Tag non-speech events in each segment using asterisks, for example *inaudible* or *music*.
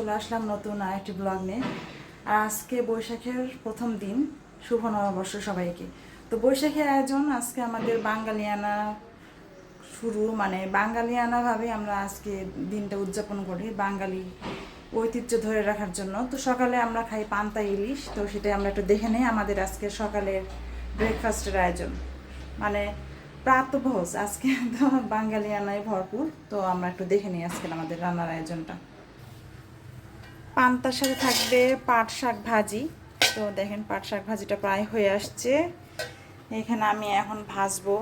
চলে আসলাম নতুন আরেকটি ব্লগ নিয়ে। আর আজকে বৈশাখের প্রথম দিন, শুভ নববর্ষ সবাইকে। তো বৈশাখের আয়োজন আজকে আমাদের বাঙালিয়ানা শুরু মানে বাঙালিয়ানাভাবে আমরা আজকে দিনটা উদযাপন করি বাঙালি ঐতিহ্য ধরে রাখার জন্য। তো সকালে আমরা খাই পান্তা ইলিশ, তো সেটাই আমরা একটু দেখে নেই আমাদের আজকে সকালের ব্রেকফাস্টের আয়োজন। মানে প্রাতভোজ, আজকে তো বাঙালিয়ানায় ভরপুর, তো আমরা একটু দেখে নিই আজকে আমাদের রান্নার আয়োজনটা। পান্তার সাথে থাকবে পাট শাক ভাজি। তো দেখেন পাট শাক ভাজিটা প্রায় হয়ে আসছে। এখানে আমি এখন ভাজবো।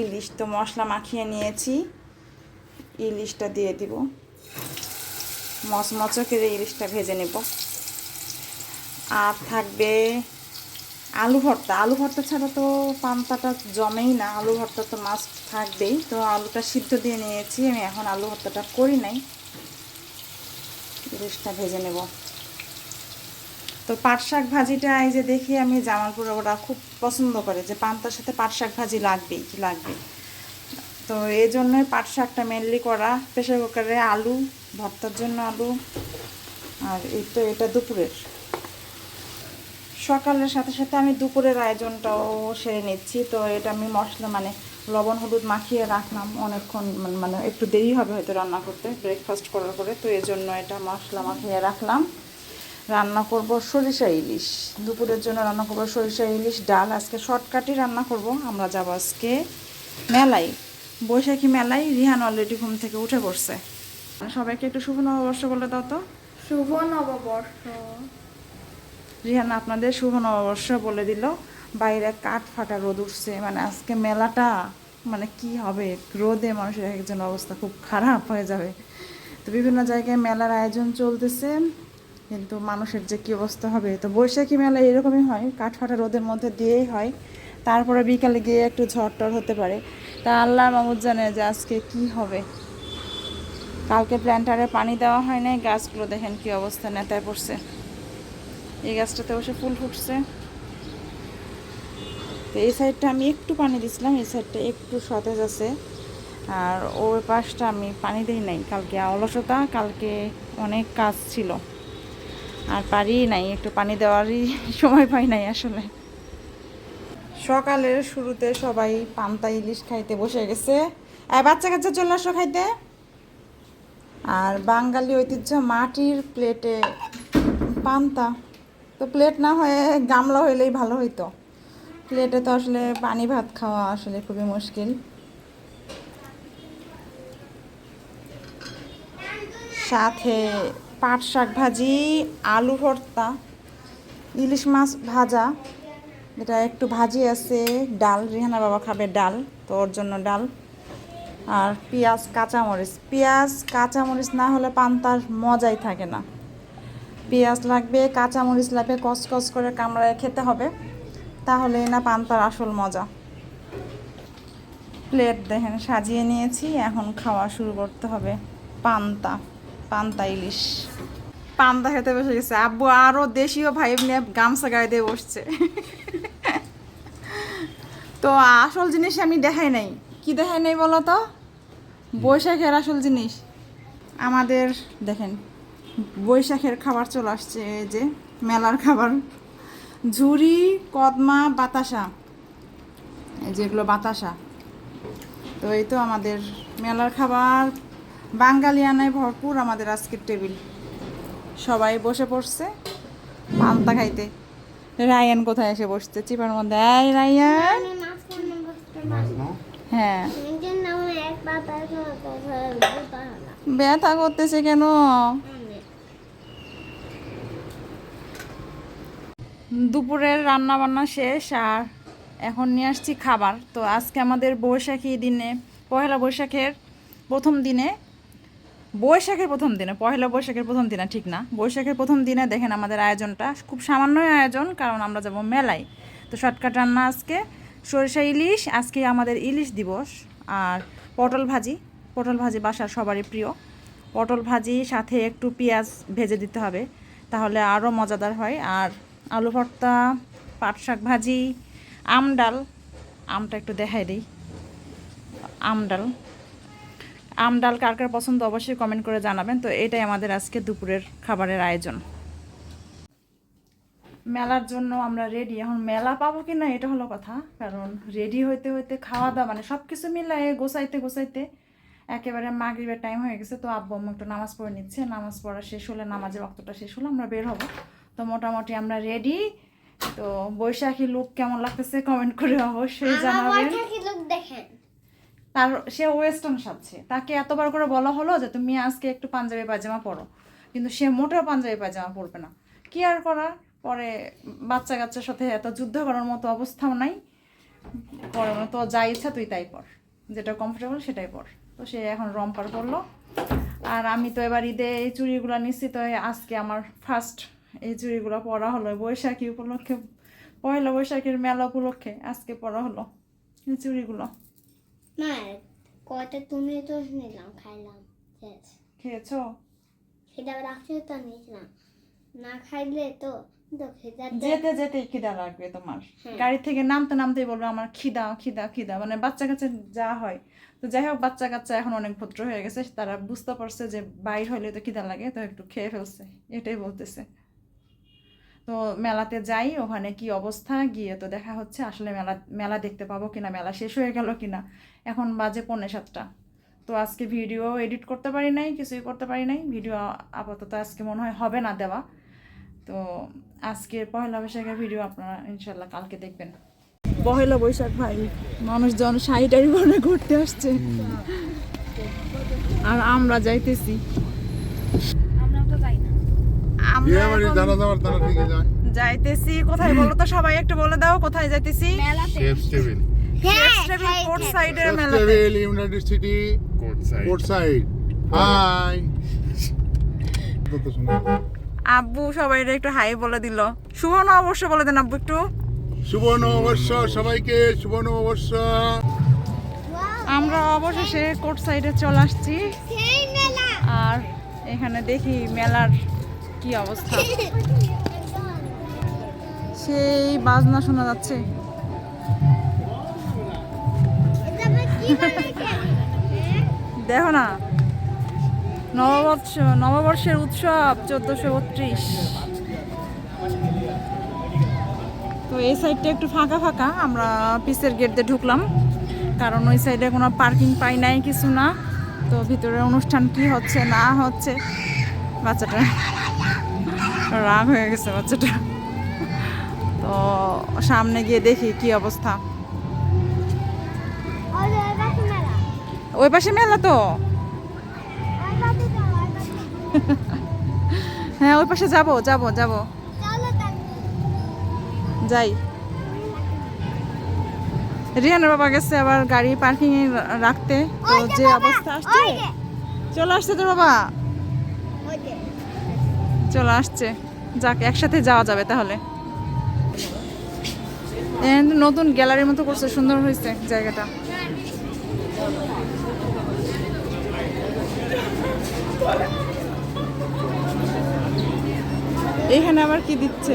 ইলিশ তো মশলা মাখিয়ে নিয়েছি। ইলিশটা দিয়ে দিব। মচমচকের ইলিশটা ভেজে নেব। আর থাকবে আলু ভর্তা। আলু ভর্তা ছাড়া তো পান্তাটা জমেই না। আলু ভর্তা তো মাছ থাকবেই। তো আলুটা সিদ্ধ দিয়ে নিয়েছি। আমি এখন আলু ভর্তাটা করি নাই। ইলিশটা ভেজে নেব। তো পাট শাক ভাজিটা এই যে দেখি আমি জামালপুর ওরা খুব পছন্দ করে যে পান্তার সাথে পাট শাক ভাজি লাগবেই, কি লাগবে? তো এই জন্যই পাট শাকটা মেনলি করা প্রেশার কুকারে আলু, ভর্তার জন্য আলু, আর এই তো এটা দুপুরের। সকালের সাথে সাথে আমি দুপুরের আয়োজনটাও সেরে নিচ্ছি, তো এটা আমি মশলা মানে লবণ হলুদ মাখিয়ে রাখলাম অনেকক্ষণ মানে- একটু দেরি হবে হয়তো রান্না করতে ব্রেকফাস্ট করার পরে তো এই জন্য এটা মশলা মাখিয়ে রাখলাম। রান্না করব সরিষা ইলিশ। দুপুরের জন্য রান্না করব সরিষা ইলিশ ডাল। আজকে শর্টকাটই রান্না করব। আমরা যাব আজকে মেলায়। বৈশাখী মেলায় রিহান অলরেডি ঘুম থেকে উঠে পড়ছে। সবাইকে একটু শুভ নববর্ষ বলে দাও তো। শুভ নববর্ষ। রিহান আপনাদের শুভ নববর্ষ বলে দিল। বাইরে কাঠ ফাটা রোদ উঠছে মানে আজকে মেলাটা মানে কি হবে? রোদে মানুষের একজন অবস্থা খুব খারাপ হয়ে যাবে। তো বিভিন্ন জায়গায় মেলার আয়োজন চলতেছে, কিন্তু মানুষের যে কী অবস্থা হবে? তো বৈশাখী মেলা এরকমই হয়, কাঠ ফাটা রোদের মধ্যে দিয়েই হয়। তারপরে বিকালে গিয়ে একটু ঝড় টর হতে পারে। তা আল্লাহ মামুদ জানে যে আজকে কি হবে। কালকে প্ল্যান্টারে পানি দেওয়া হয় নাই, গাছগুলো দেখেন কি অবস্থা নেতায় পড়ছে। এই গাছটাতে বসে ফুল ফুটছে। তো এই সাইডটা আমি একটু পানি দিছিলাম, এই সাইডটা একটু সতেজ আছে। আর ওই পাশটা আমি পানি দিই নাই, কালকে অলসতা, কালকে অনেক কাজ ছিল। আর পারি নাই, একটু পানি দেওয়ারই *laughs* সময় পাই নাই আসলে। সকালের শুরুতে সবাই পান্তা ইলিশ খাইতে বসে গেছে। আর বাচ্চা কাচ্চা চলে আসো খাইতে। আর বাঙালি ঐতিহ্য, মাটির প্লেটে পান্তা। তো প্লেট না হয়ে গামলা হইলেই ভালো হইতো। প্লেটে তো আসলে পানি ভাত খাওয়া আসলে খুবই মুশকিল। সাথে পাট শাক ভাজি, আলু ভর্তা, ইলিশ মাছ ভাজা এটা একটু ভাজি আছে, ডাল, রিহানা বাবা খাবে ডাল, তো ওর জন্য ডাল। আর পেঁয়াজ, কাঁচামরিচ। পেঁয়াজ, কাঁচামরিচ না হলে পান্তার মজাই থাকে না। পেঁয়াজ লাগবে, কাঁচামরিচ লাগবে কসকস করে কামড়ায় খেতে হবে। তাহলে না পান্তার আসল মজা। প্লেট দেখেন, সাজিয়ে নিয়েছি, এখন খাওয়া শুরু করতে হবে। পান্তা পান্তা ইলিশ। পান্তা খেতে বসে গেছে। আব্বু আরও দেশীয় ভাই নিয়ে গামছা গায়ে দিয়ে বসছে। তো আসল জিনিস আমি দেখাই নাই। কি দেখাই নাই বলো তো? বৈশাখের আসল জিনিস। আমাদের, দেখেন, বৈশাখের খাবার চলে আসছে, এই যে, মেলার খাবার। ঝুরি কদমা বাতাসা। এই যেগুলো বাতাসা। তো এই তো আমাদের মেলার খাবার। বাঙালিয়ানায় ভরপুর আমাদের আজকের টেবিল। সবাই বসে পড়ছে পান্তা খাইতে। রায়ান কোথায় এসে বসছে? চিপার মধ্যে। এই রায়ান। হ্যাঁ। ব্যথা করতেছে কেন? দুপুরের রান্না বান্না শেষ আর এখন নিয়ে আসছি খাবার। তো আজকে আমাদের বৈশাখী দিনে পয়লা বৈশাখের প্রথম দিনে, বৈশাখের প্রথম দিনে পয়লা বৈশাখের প্রথম দিনে ঠিক না, বৈশাখের প্রথম দিনে দেখেন আমাদের আয়োজনটা খুব সামান্যই আয়োজন, কারণ আমরা যাব মেলায়। তো শর্টকাট রান্না আজকে, সরিষা ইলিশ, আজকে আমাদের ইলিশ দিবস, আর পটল ভাজি পটল ভাজি বাসার সবারই প্রিয়। পটল ভাজি সাথে একটু পেঁয়াজ ভেজে দিতে হবে, তাহলে আরও মজাদার হয়। আর আলু ভর্তা, পাট শাক ভাজি, আম ডাল। আমটা একটু দেখাই দিই। আম ডাল। আম ডাল কার কার পছন্দ অবশ্যই কমেন্ট করে জানাবেন। তো এটাই আমাদের আজকে দুপুরের খাবারের আয়োজন। মেলার জন্য আমরা রেডি এখন মেলা পাবো কি না এটা হলো কথা। কারণ রেডি হইতে হইতে খাওয়া দাওয়া মানে সব কিছু মিলাই গোছাইতে গোছাইতে একেবারে মাগরিবের টাইম হয়ে গেছে। তো আব্বু আম্মু একটু নামাজ পড়ে নিচ্ছে। নামাজ পড়া শেষ হলে নামাজের রক্তটা শেষ হলে আমরা বের হব। তো মোটামুটি আমরা রেডি তো বৈশাখী লুক কেমন লাগতেছে কমেন্ট করে অবশ্যই জানাবেন। দেখেন। তার সে ওয়েস্টার্ন সাজছে। তাকে এতবার করে বলা হলো যে তুমি আজকে একটু পাঞ্জাবি পায়জামা পরো। কিন্তু সে মোটেও পাঞ্জাবি পায়জামা পরবে না। কি আর করার? পরে বাচ্চা কাচ্চার সাথে এত যুদ্ধ করার মতো অবস্থাও নাই। পরে তো যা ইচ্ছা তুই তাই পর। যেটা কমফোর্টেবল সেটাই পর। তো সে এখন রম্পার পরলো আর আমি তো এবার ঈদে এই চুড়িগুলো নিশ্চিত হয়ে আজকে আমার ফার্স্ট এই চুড়িগুলো পরা হলো বৈশাখী উপলক্ষে পয়লা বৈশাখীর মেলা উপলক্ষে আজকে পরা হলো এই চুড়িগুলো। না কয়টা তুমি তো নিলাম খাইলাম খেয়েছো। রাখছে তো নিয়েছিলাম না খাইলে তো তো যেতে যেতে খিদা লাগবে তোমার। হ্যাঁ। গাড়ি থেকে নামতে নামতেই বলবে আমার খিদা খিদা খিদা মানে বাচ্চা কাচ্চা যা হয়। তো যাই হোক বাচ্চা কাচ্চা এখন অনেক ভদ্র হয়ে গেছে তারা বুঝতে পারছে যে বাইর হলে তো খিদা লাগে তো একটু খেয়ে ফেলছে এটাই বলতেছে। তো মেলাতে যাই ওখানে কি অবস্থা? গিয়ে তো দেখা হচ্ছে আসলে মেলা মেলা দেখতে পাবো কিনা মেলা শেষ হয়ে গেল কিনা। এখন বাজে পৌনে সাতটা। তো আজকে ভিডিও এডিট করতে পারি নাই কিছুই করতে পারি নাই। ভিডিও আপাতত আজকে মনে হয় হবে না দেওয়া। তো আজকের পহেলা বৈশাখের ভিডিও আপনারা ইনশাল্লাহ কালকে দেখবেন। পহেলা বৈশাখ ভাই মানুষজন শাড়ি টাড়ি পরে ঘুরতে আসছে। আর আমরা যাইতেছি। আমরা যাইতেছি। কোথায় বলো তো? সবাই একটু বলে দাও কোথায় যাইতেছি? কোর্ট সাইডের মেলাতে। Table court side court side hi আব্বু সবাই একটু হাই বলে দিল। শুভন অবশ্য বলে দেন আব্বু একটু। শুভ নববর্ষ সবাইকে শুভ নববর্ষ আমরা অবশেষে কোর্ট সাইডে চলে আসছি। আর এখানে দেখি মেলার কি অবস্থা? সেই বাজনা শোনা যাচ্ছে। দেখো না, নববর্ষ, নববর্ষের উৎসব চোদ্দশো বত্রিশ। তো এই সাইডটা একটু ফাঁকা ফাঁকা, আমরা পিসের গেট দিয়ে ঢুকলাম। কারণ ওই সাইডে কোনো পার্কিং পাই নাই, কিছু না। তো ভিতরে অনুষ্ঠান কি হচ্ছে, না হচ্ছে, বাচ্চাটা রাগ হয়ে গেছে বাচ্চাটা। তো সামনে গিয়ে দেখি কি অবস্থা। ওই পাশে মেলা তো? হ্যাঁ ওই পাশে যাব, যাব, যাব। যাই। রিয়ানের বাবা গেছে আবার গাড়ি পার্কিং এ রাখতে। তো যে অবস্থা আসছে। চলে আসছে তোর বাবা। চলে আসছে। যাক, একসাথে যাওয়া যাবে তাহলে। নতুন গ্যালারির মতো করছে, সুন্দর হয়েছে জায়গাটা। এখানে আবার কি দিচ্ছে?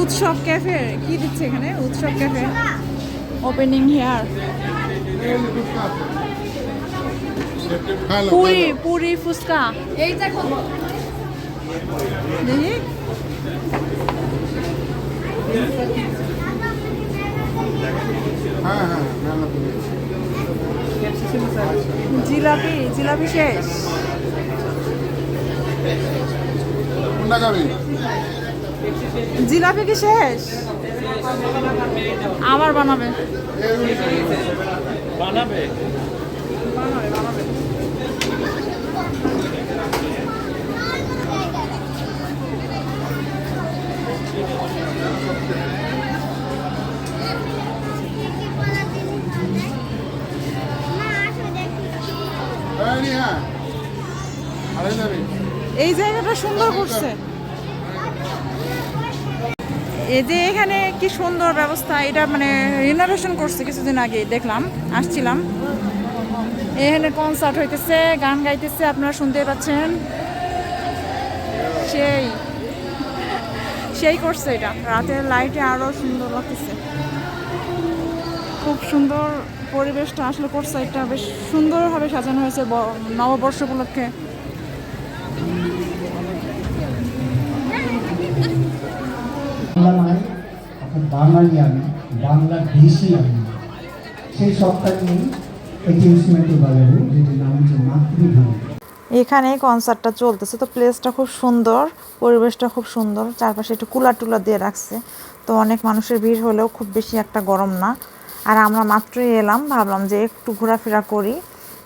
উৎসব ক্যাফে কি দিচ্ছে এখানে? Utsav cafe opening here puri puri phuchka. এই দেখো দেখি। হ্যাঁ হ্যাঁ। জিলাপি জিলাপি শেষ। জিলাপি কি শেষ? আবার বানাবে। বানাবে? জায়গাটা সুন্দর করছে। এই যে এখানে কি সুন্দর ব্যবস্থা, এটা মানে রিনোভেশন করছে কিছুদিন আগে, দেখলাম, আসছিলাম। এখানে কনসার্ট হইতেছে, গান গাইতেছে, আপনারা শুনতে পাচ্ছেন। সেই সেই করছে এটা। রাতের লাইটে আরও সুন্দর লাগতেছে। খুব সুন্দর পরিবেশটা আসলে করছে, এটা বেশ সুন্দরভাবে সাজানো হয়েছে নববর্ষ উপলক্ষে। বাঙালি আমি, বাংলাদেশি আমি। সেই সবটা ইনস্ট্রুমেন্টাল বাজাবো যেটির নাম হচ্ছে মাতৃভূমি। এখানে কনসার্টটা চলতেছে, তো প্লেসটা খুব সুন্দর, পরিবেশটা খুব সুন্দর, চারপাশে একটু কুলার টুলার দিয়ে রাখছে। তো অনেক মানুষের ভিড় হলেও খুব বেশি একটা গরম না। আর আমরা মাত্রই এলাম, ভাবলাম যে একটু ঘোরাফেরা করি,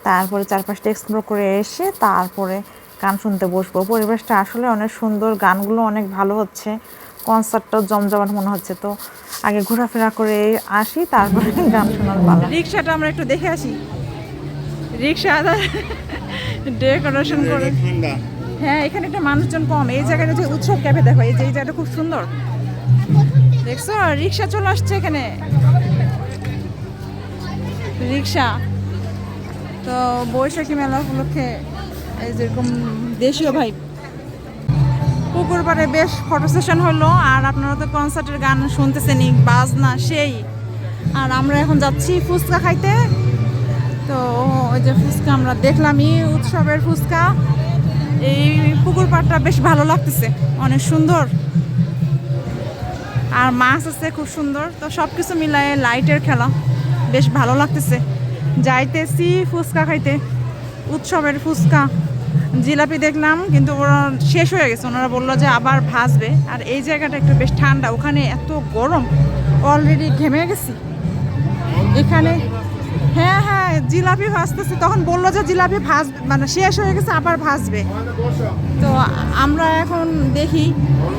তারপরে চারপাশটা এক্সপ্লোর করে এসে তারপরে গান শুনতে বসবো। পরিবেশটা আসলে অনেক সুন্দর, গানগুলো অনেক ভালো হচ্ছে। কনসার্টটাও জমজমাট মনে হচ্ছে তো। আগে ঘোরাফেরা করে আসি তারপরে গান শোনার পালা। রিক্সাটা আমরা একটু দেখে আসি। রিক্সা ডেকোরেশন করে। হ্যাঁ এখানে একটা মানুষজন কম। এই জায়গাটা যে উৎসব ক্যাফে দেখো এই যে এই জায়গাটা খুব সুন্দর। দেখছ? রিক্সা চলে আসছে এখানে। রিক্সা। তো বৈশাখী মেলা উপলক্ষে এই যেরকম দেশীয় ভাই পুকুর পাড়ে বেশ ফটো সেশন হলো, আর আপনারা তো কনসার্টের গান শুনতেছেনই, বাজনা সেই। আর আমরা এখন যাচ্ছি ফুচকা খাইতে। তো ওই যে ফুচকা আমরা দেখলামই, উৎসবের ফুচকা। এই পুকুর পাড়টা বেশ ভালো লাগতেছে, অনেক সুন্দর। আর মাছ আছে খুব সুন্দর, তো সব কিছু মিলায়ে লাইটের খেলা, বেশ ভালো লাগতেছে। যাইতেছি ফুচকা খাইতে, উৎসবের ফুচকা। জিলাপি দেখলাম, কিন্তু ওরা শেষ হয়ে গেছে। ওনারা বলল যে আবার ভাসবে আর এই জায়গাটা একটু বেশ ঠান্ডা। ওখানে এত গরম। অলরেডি ঘেমে গেছি। এখানে হ্যাঁ হ্যাঁ জিলাপি ভাজতেছে। তখন বলল যে জিলাপি ভাজ মানে শেষ হয়ে গেছে, আবার ভাজবে। তো আমরা এখন দেখি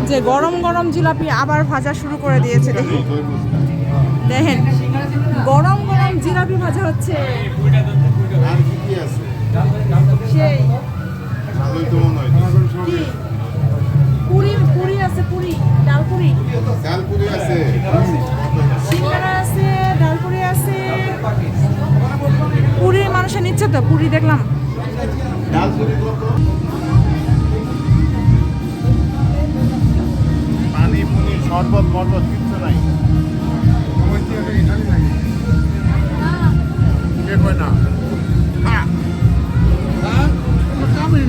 যে গরম গরম জিলাপি আবার ভাজা শুরু করে দিয়েছে। দেখি। দেখেন, গরম গরম জিলাপি ভাজা হচ্ছে। সেই। ভালোই তো মনে হয় পুরি পুরি আছে পুরি ডাল পুরি ডালপুরি আছে। সিঙ্গারা আছে ডাল পুরি আছে। পুরি মানুষে নিচ্ছে তো পুরি দেখলাম। ডালপুরি কত? পানি পুনি শরবত মরবত কিচ্ছু নাই। কয় না? হ্যাঁ তুই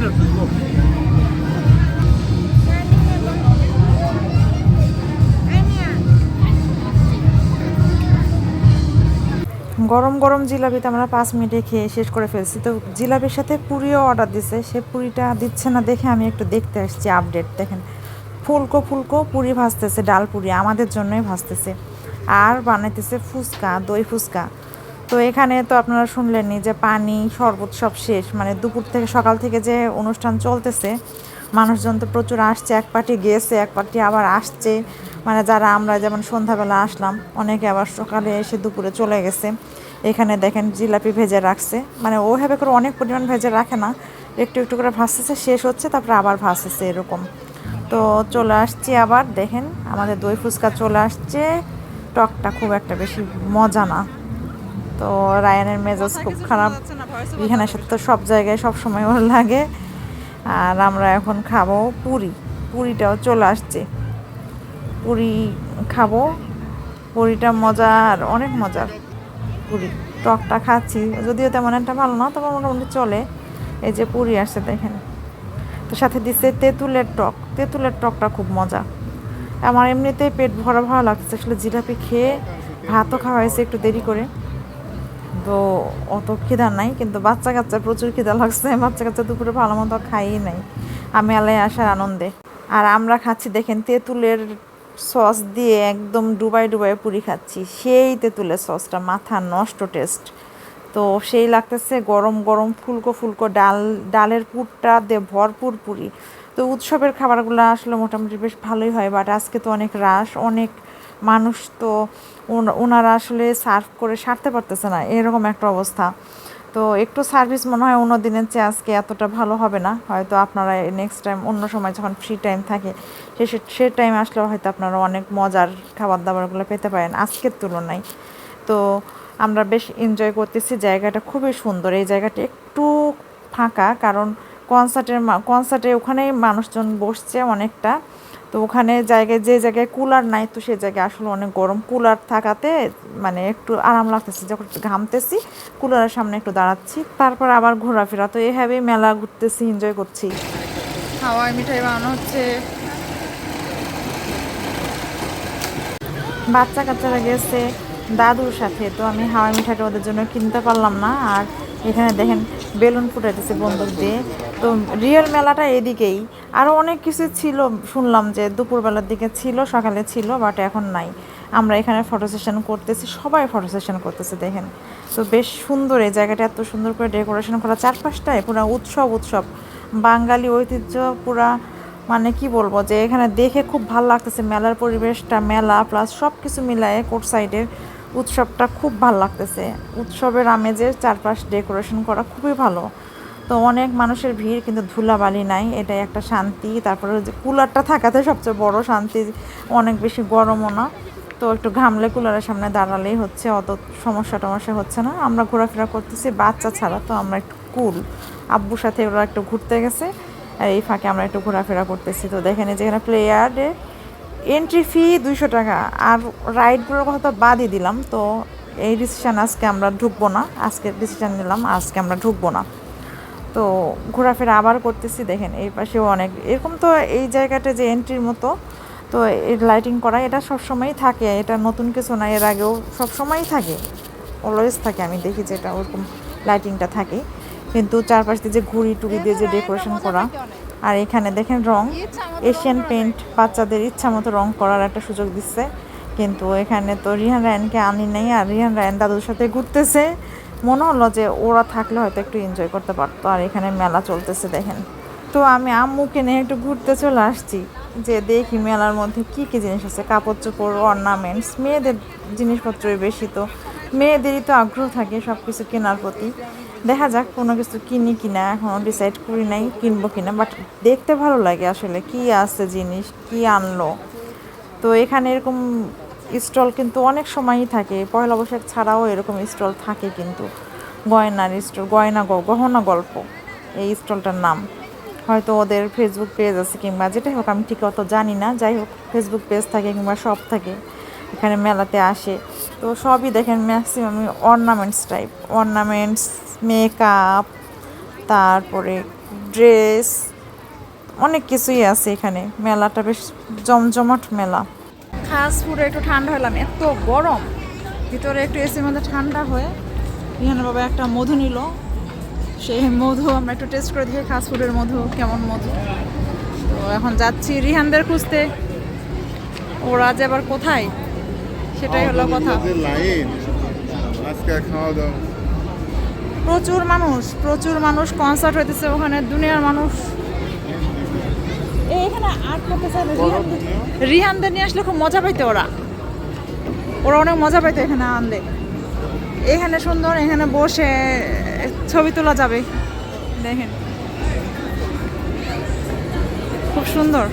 গরম গরম জিলাপিতে আমরা পাঁচ মিনিটে খেয়ে শেষ করে ফেলছি। তো জিলাপির সাথে পুরিও অর্ডার দিছে। সে পুরিটা দিচ্ছে না দেখে আমি একটু দেখতে আসছি আপডেট দেখেন, ফুলকো ফুলকো পুরি ভাজতেছে, ডাল পুরি আমাদের জন্যই ভাজতেছে। আর বানাইতেছে ফুচকা, দই ফুচকা। তো এখানে তো আপনারা শুনলেনই যে পানি শরবত সব শেষ। মানে দুপুর থেকে সকাল থেকে যে অনুষ্ঠান চলতেছে, মানুষজন তো প্রচুর আসছে, এক পার্টি গেছে, এক পার্টি আবার আসছে। মানে যারা আমরা যেমন সন্ধ্যাবেলা আসলাম, অনেকে আবার সকালে এসে দুপুরে চলে গেছে। এখানে দেখেন জিলাপি ভেজে রাখছে। মানে ওভাবে করে অনেক পরিমাণ ভেজে রাখে না। একটু একটু করে ভাসতেছে শেষ হচ্ছে, তারপরে আবার ভাসতেছে এরকম। তো চলে আসছি আবার, দেখেন আমাদের দই ফুচকা চলে আসছে। টকটা খুব একটা বেশি মজা না। তো রায়ানের মেজাজ খুব খারাপ। এখানের সাথে তো সব জায়গায় সব সময় ওর লাগে। আর আমরা এখন খাব পুরি। পুরিটাও চলে আসছে। পুরি খাব। পুরিটা মজার, অনেক মজার পুরি। টকটা খাচ্ছি। যদিও তেমন একটা ভালো না, তবে মোটামুটি চলে। এই যে পুরি আসছে দেখেন। তো সাথে দিচ্ছে তেঁতুলের টক। তেঁতুলের টকটা খুব মজা। আমার এমনিতেই পেট ভরা ভরা লাগছে আসলে জিলাপি খেয়ে ভাতও খাওয়া হয়েছে একটু দেরি করে। তো অত খিদা নাই, কিন্তু বাচ্চা কাচ্চা প্রচুর খিদা লাগছে। বাচ্চা কাচ্চা দুপুরে ভালো মতো খাই নাই। আমি আলাই আসার আনন্দে। আর আমরা খাচ্ছি, দেখেন, তেঁতুলের সস দিয়ে একদম ডুবাই ডুবাই পুরি খাচ্ছি। সেই তেঁতুলের সসটা মাথা নষ্ট টেস্ট। তো সেই লাগতেছে গরম গরম ফুলকো ফুলকো ডাল, ডালের পুরটা দিয়ে ভরপুর পুরি। তো উৎসবের খাবারগুলো আসলে মোটামুটি বেশ ভালোই হয় বাট আজকে তো অনেক রাশ, অনেক মানুষ তো ওনারা আসলে সার্ভ করে সারতে পারতেছে না, এরকম একটা অবস্থা। তো একটু সার্ভিস মনে হয় অন্য দিনের চেয়ে আজকে এতটা ভালো হবে না, হয়তো আপনারা নেক্সট টাইম অন্য সময় যখন ফ্রি টাইম থাকে, সে সে টাইম আসলেও হয়তো আপনারা অনেক মজার খাবার দাবারগুলো পেতে পারেন আজকের তুলনায়। তো আমরা বেশ এনজয় করতেছি, জায়গাটা খুবই সুন্দর, এই জায়গাটা একটু ফাঁকা, কারণ কনসার্টের কনসার্টে ওখানেই মানুষজন বসছে অনেকটা। তো ওখানে জায়গায় যে জায়গায় কুলার নাই তো সেই জায়গায় আসলে অনেক গরম। কুলার থাকাতে মানে একটু আরাম লাগতেছে। যখন ঘামতেছি কুলারের সামনে একটু দাঁড়াচ্ছি। তারপর আবার ঘোরাফেরা। তো এভাবেই মেলা ঘুরতেছি এনজয় করছি। হাওয়াই মিঠাই বানানো হচ্ছে। বাচ্চা কাচ্চারা গেছে দাদুর সাথে। তো আমি হাওয়াই মিঠাইটা ওদের জন্য কিনতে পারলাম না। আর এখানে দেখেন বেলুন ফুটাইতেছে বন্দুক দিয়ে। তো রিয়েল মেলাটা এদিকেই। আরও অনেক কিছু ছিল, শুনলাম যে দুপুরবেলার দিকে ছিল, সকালে ছিল বাট এখন নাই। আমরা এখানে ফটো সেশন করতেছি, সবাই ফটো সেশন করতেছে, দেখেন। তো বেশ সুন্দর এই জায়গাটা, এত সুন্দর করে ডেকোরেশন করা চারপাশটায় পুরো উৎসব উৎসব। বাঙালি ঐতিহ্য পুরা মানে কি বলব, যে এখানে দেখে খুব ভালো লাগতেছে, মেলার পরিবেশটা, মেলা প্লাস সব কিছু মিলায়ে কোর্ট সাইডের উৎসবটা খুব ভালো লাগতেছে। উৎসবের আমেজের চারপাশ ডেকোরেশন করা খুবই ভালো। তো অনেক মানুষের ভিড়, কিন্তু ধুলাবালি নাই, এটাই একটা শান্তি। তারপরে যে কুলারটা থাকাতে সবচেয়ে বড় শান্তি, অনেক বেশি গরমও না। তো একটু ঘামলে কুলারের সামনে দাঁড়ালেই হচ্ছে, অত সমস্যা টমস্যা হচ্ছে না। আমরা ঘোরাফেরা করতেছি, বাচ্চা ছাড়া, তো আমরা একটু কুল। আব্বুর সাথে ওরা একটু ঘুরতে গেছে, আর এই ফাঁকে আমরা একটু ঘোরাফেরা করতেছি। তো দেখেন যেখানে প্লেয়ারে এন্ট্রি ফি দুইশো টাকা। আর রাইডগুলোর কথা তো বাদই দিলাম, তো এই ডিসিশান আজকে আমরা ঢুকবো না। আজকে ডিসিশান নিলাম, আজকে আমরা ঢুকবো না। তো ঘোরাফেরা আবার করতেছি, দেখেন এই পাশেও অনেক, এরকম তো এই জায়গাটা যে এন্ট্রির মতো, তো এর লাইটিং করা, এটা সবসময়ই থাকে, এটা নতুন কিছু না, এর আগেও সবসময়ই থাকে অলওয়েজ থাকে, আমি দেখি যে এটা ওরকম লাইটিংটা থাকে, কিন্তু চারপাশ দিয়ে যে ঘুড়ি টুড়ি দিয়ে যে ডেকোরেশন করা, আর এখানে দেখেন রং এশিয়ান পেন্ট বাচ্চাদের ইচ্ছা মতো রং করার একটা সুযোগ দিচ্ছে, কিন্তু এখানে তো রিহান রায়নকে আনি নাই, আর রিহান রায়ন দাদুর সাথে ঘুরতেছে মনে হলো যে ওরা থাকলে হয়তো একটু এনজয় করতে পারতো, আর এখানে মেলা চলতেছে দেখেন। তো আমি আম্মুকে নিয়ে একটু ঘুরতে চলে আসছি, যে দেখি মেলার মধ্যে কি কি জিনিস আছে, কাপড় চোপড় অর্নামেন্টস মেয়েদের জিনিসপত্রই বেশি তো। মেয়েদেরই তো আগ্রহ থাকে সব কিছু কেনার প্রতি। দেখা যাক কোনো কিছু কিনি কিনা এখনও ডিসাইড করি নাই, কিনবো কিনা বাট দেখতে ভালো লাগে আসলে কি আছে জিনিস, কি আনলো। তো এখানে এরকম স্টল কিন্তু অনেক সময়ই থাকে। পয়লা বৈশাখ ছাড়াও এরকম স্টল থাকে কিন্তু। গয়নার স্টল, গয়না গহনা গল্প, এই স্টলটার নাম। হয়তো ওদের ফেসবুক পেজ আছে কিংবা যেটাই হোক, আমি ঠিক অত জানি না। যাই হোক ফেসবুক পেজ থাকে কিংবা শপ থাকে। এখানে মেলাতে আসে। তো সবই দেখেন maximum ornaments type ornaments makeup তারপরে ড্রেস অনেক কিছুই আছে এখানে। মেলাটা বেশ জমজমাট মেলা। খাস পুরো একটু ঠান্ডা হলাম এত গরম। ভিতরে একটু এসির মধ্যে ঠান্ডা হয়ে রিহানা বাবা একটা মধু নিল। সেই মধু আমরা একটু টেস্ট করে দেখি খাস ফুডের মধু কেমন মধু। তো এখন যাচ্ছি রিহানদের খুঁজতে। ওরা যে আবার কোথায় সেটাই হলো কথা। প্রচুর মানুষ প্রচুর মানুষ কনসার্ট হইতেছে ওখানে দুনিয়ার মানুষ। এখানে আর্ট করতেছে রিহানদের রিহানদের নিয়ে। আসলে খুব মজা পাইতে ওরা। ওরা অনেক মজা পাইতো এখানে আনলে। এখানে সুন্দর এখানে বসে ছবি তোলা যাবে। দেখেন। খুব সুন্দর।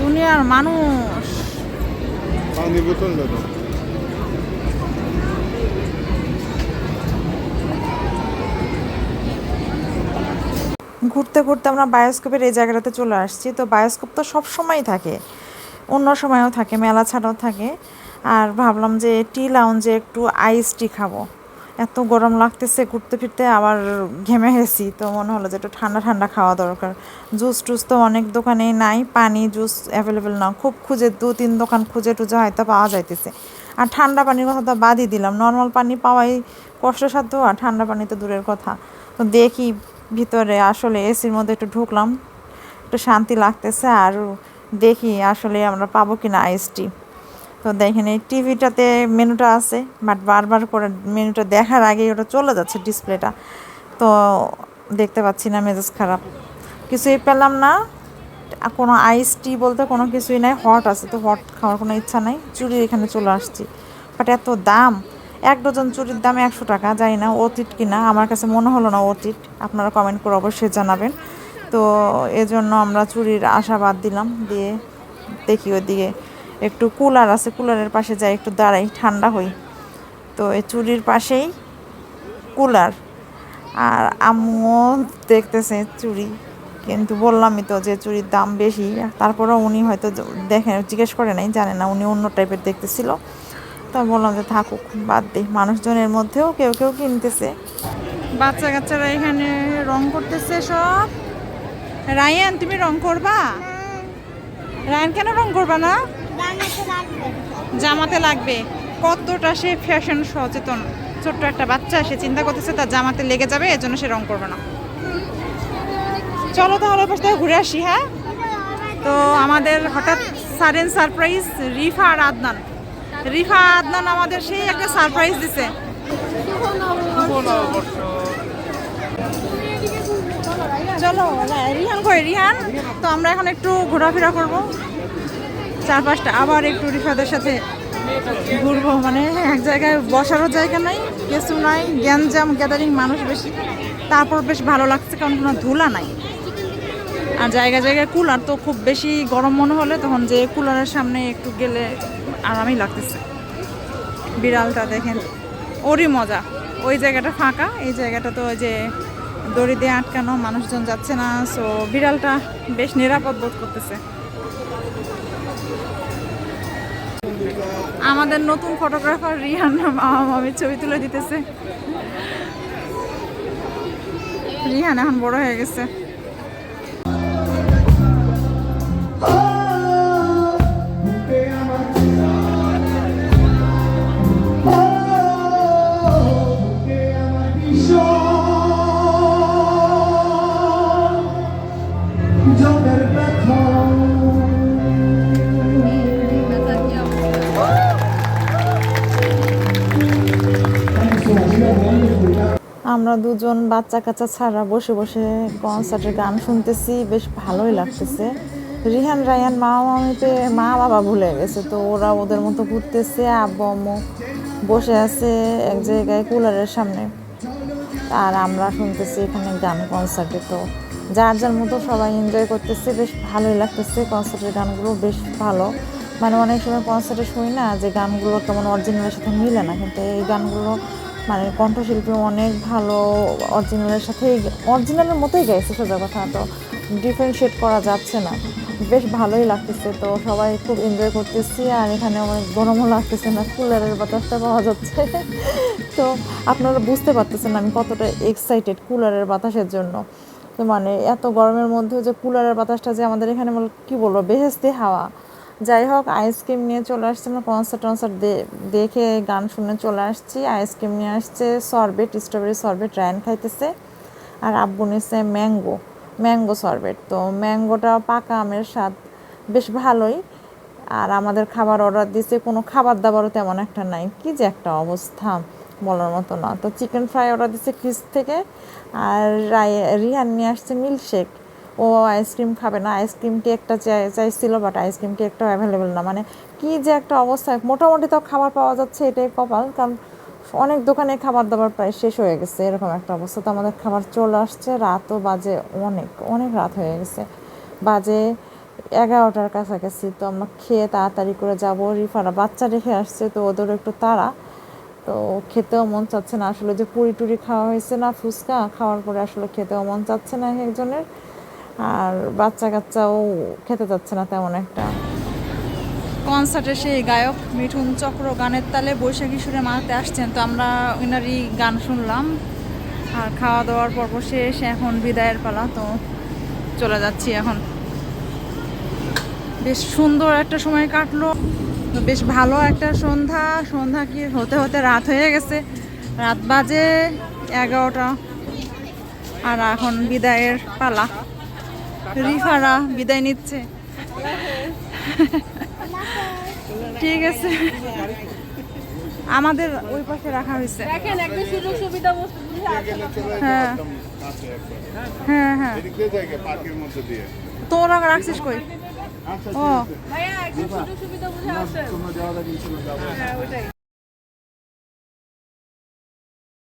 দুনিয়ার মানুষ। ঘুরতে ঘুরতে আমরা বায়োস্কোপের এই জায়গাটাতে চলে আসছি। তো বায়োস্কোপ তো সব সময়ই থাকে, অন্য সময়ও থাকে, মেলা ছাড়াও থাকে। আর ভাবলাম যে টি লাউঞ্জে একটু আইস টি খাব। এত গরম লাগতেছে ঘুরতে ফিরতে, আবার ঘেমে গেছি। তো মনে হলো যে একটু ঠান্ডা ঠান্ডা খাওয়া দরকার। জুস টুস তো অনেক দোকানেই নাই, পানি, জুস অ্যাভেলেবেল না। খুব খুঁজে, দু তিন দোকান খুঁজে টুজে হয়তো পাওয়া যাইতেছে। আর ঠান্ডা পানির কথা তো বাদই দিলাম। নর্মাল পানি পাওয়াই কষ্টসাধ্য, আর ঠান্ডা পানি তো দূরের কথা। তো দেখি ভিতরে আসলে এসির মধ্যে একটু ঢুকলাম। একটু শান্তি লাগতেছে আর দেখি আসলে আমরা পাবো কি না টি তো দেখেন এই টিভিটাতে মেনুটা আছে বাট বারবার করে মেনুটা দেখার আগেই ওটা চলে যাচ্ছে ডিসপ্লেটা। তো দেখতে পাচ্ছি না মেজাজ খারাপ। কিছুই পেলাম না। কোনো আইস টি বলতে কোনো কিছুই নাই হট আছে, তো হট খাওয়ার কোনো ইচ্ছা নাই। চুরি এখানে চলে আসছি। বাট এত দাম। এক ডজন চুরির দাম একশো টাকা, জানি না অতীত কিনা, আমার কাছে মনে হলো না অতীত, আপনারা কমেন্ট করে অবশ্যই জানাবেন। তো এজন্য আমরা চুরির আশাবাদ দিলাম, দিয়ে দেখি ওদিকে একটু কুলার আছে, কুলারের পাশে যাই, একটু দাঁড়াই, ঠান্ডা হই। তো এই চুরির পাশেই কুলার। আর আম্মুও দেখতেছে চুরি, কিন্তু বললামই তো যে চুরির দাম বেশি, তারপরেও উনি হয়তো দেখেন জিজ্ঞেস করে নাই, জানে না, উনি অন্য টাইপের দেখতেছিল। তো বললাম যে, থাকুক, বাদ দিই মানুষজনের মধ্যেও কেউ কেউ কিনতেছে। বাচ্চা কাচ্চারা এখানে রং করতেছে সব। রায়ান, তুমি রং করবা? রায়ান, কেন রং করবা না? জামাতে লাগবে। কতটা সে ফ্যাশন সচেতন। ছোট্ট একটা বাচ্চা, সে চিন্তা করতেছে তার জামাতে লেগে যাবে, এজন্য সে রং করবে না। চলো তাহলে পাশ ঘুরে আসি হ্যাঁ? তো আমাদের হঠাৎ সাডেন সারপ্রাইজ রিফা আর আদনান। রিফা আদনান আমাদের সেই একটা সারপ্রাইজ দিছে। চলো রিহান কই? রিহান, তো আমরা এখন একটু ঘোরাফেরা করব। চারপাশটা আবার একটু রিফাদের সাথে ঘুরবো। মানে এক জায়গায় বসারও জায়গা নাই, কিছু নাই, গ্যাঞ্জাম গ্যাদারিং মানুষ বেশি। তারপর বেশ ভালো লাগছে, কারণ কোনো ধুলা নাই। আর জায়গা জায়গায় কুলার তো খুব বেশি গরম মনে হলে তখন যে কুলারের সামনে একটু গেলে আরামই লাগতেছে। বিড়ালটা দেখেন, ওরই মজা। ওই জায়গাটা ফাঁকা, এই জায়গাটা তো ওই যে দড়ি দিয়ে আটকানো, মানুষজন যাচ্ছে না সো বিড়ালটা বেশ নিরাপদ বোধ করতেছে। আমাদের নতুন ফটোগ্রাফার রিহান আমি ছবি তুলে দিতেছে। রিহান এখন বড় হয়ে গেছে। আমরা দুজন বাচ্চা কাচ্চা ছাড়া বসে বসে কনসার্টের গান শুনতেছি, বেশ ভালোই লাগতেছে। রিহান, রায়ান, মা মামিতে মা বাবা ভুলে গেছে, তো ওরা ওদের মতো ঘুরতেছে, আব্বু, আম্মু বসে আছে এক জায়গায় কুলারের সামনে। আর আমরা শুনতেছি এখানে গান কনসার্টে তো যার যার মতো সবাই এনজয় করতেছে, বেশ ভালোই লাগতেছে কনসার্টের গানগুলো, বেশ ভালো। মানে অনেক সময় কনসার্টে শুনি না যে গানগুলো কেমন অরিজিনালের সাথে মিলে না, কিন্তু এই গানগুলো মানে কণ্ঠশিল্পী অনেক ভালো অরিজিনালের সাথে অরিজিনালের মতোই গাইছে সোজা কথা, তো ডিফারেন্সিয়েট করা যাচ্ছে না। বেশ ভালোই লাগতেছে, তো সবাই খুব এনজয় করতেছি, আর এখানে অনেক গরমও লাগতেছে না, কুলারের বাতাসটা পাওয়া যাচ্ছে। *laughs* তো আপনারা বুঝতে পারতেছেন আমি কতটা এক্সাইটেড কুলারের বাতাসের জন্য। তো মানে এত গরমের মধ্যে যে কুলারের বাতাসটা যে আমাদের এখানে বল কী বলব, বেহেস্তি হাওয়া। যাই হোক আইসক্রিম নিয়ে চলে আসছি আমরা কনসার্ট টনসার্ট দেখে গান শুনে চলে আসছি। আইসক্রিম নিয়ে আসছে সরবেট স্ট্রবেরি সরবেট রায়ন খাইতেছে। আর আব্বু নিচ্ছে ম্যাঙ্গো ম্যাঙ্গো সরবেট তো ম্যাঙ্গোটা পাকা আমের স্বাদ বেশ ভালোই। আর আমাদের খাবার অর্ডার দিয়েছে কোনো খাবার দাবারও তেমন একটা নাই। কি যে একটা অবস্থা, বলার মতো না। তো চিকেন ফ্রাই অর্ডার দিচ্ছে ফ্রিজ থেকে। আর রিহান নিয়ে আসছে মিল্কশেক ও আইসক্রিম খাবে না, আইসক্রিম কেকটা চাই চাইছিল বাট আইসক্রিম কেকটাও অ্যাভেলেবেল না। মানে কি যে একটা অবস্থা, মোটামুটি তো খাবার পাওয়া যাচ্ছে এটাই কপাল, কারণ অনেক দোকানে খাবার দাবার প্রায় শেষ হয়ে গেছে, এরকম একটা অবস্থা। তো আমাদের খাবার চলে আসছে, রাতও বাজে অনেক অনেক রাত হয়ে গেছে। বাজে এগারোটার কাছাকাছি, তো আমরা খেয়ে তাড়াতাড়ি করে যাব। রিফারা বাচ্চা রেখে আসছে, তো ওদের একটু তাড়া। তো খেতেও মন চাচ্ছে না, আসলে যে পুরি টুরি খাওয়া হয়েছে না, ফুচকা, খাওয়ার পরে আসলে খেতেও মন চাচ্ছে না এক একজনের। আর বাচ্চা কাচ্চাও খেতে যাচ্ছে না তেমন একটা। কনসার্টে সেই গায়ক মিঠুন চক্র গানের তালে বৈশাখী সুরে মারতে আসছেন, তো আমরা ওনারই গান শুনলাম। আর খাওয়া দাওয়ার পর্ব শেষ, এখন বিদায়ের পালা, তো চলে যাচ্ছি এখন। বেশ সুন্দর একটা সময় কাটলো, বেশ ভালো একটা সন্ধ্যা। সন্ধ্যা কি হতে হতে রাত হয়ে গেছে, রাত বাজে এগারোটা। আর এখন বিদায়ের পালা। রিফারা বিদায় নিচ্ছে। ঠিক আছে। আমাদের ওই পাশে রাখা হয়েছে। দেখেন একটা সুযোগ সুবিধা বুঝে আছে হ্যাঁ। হ্যাঁ হ্যাঁ। দিয়ে। তোরা রাখছিস কই? ও।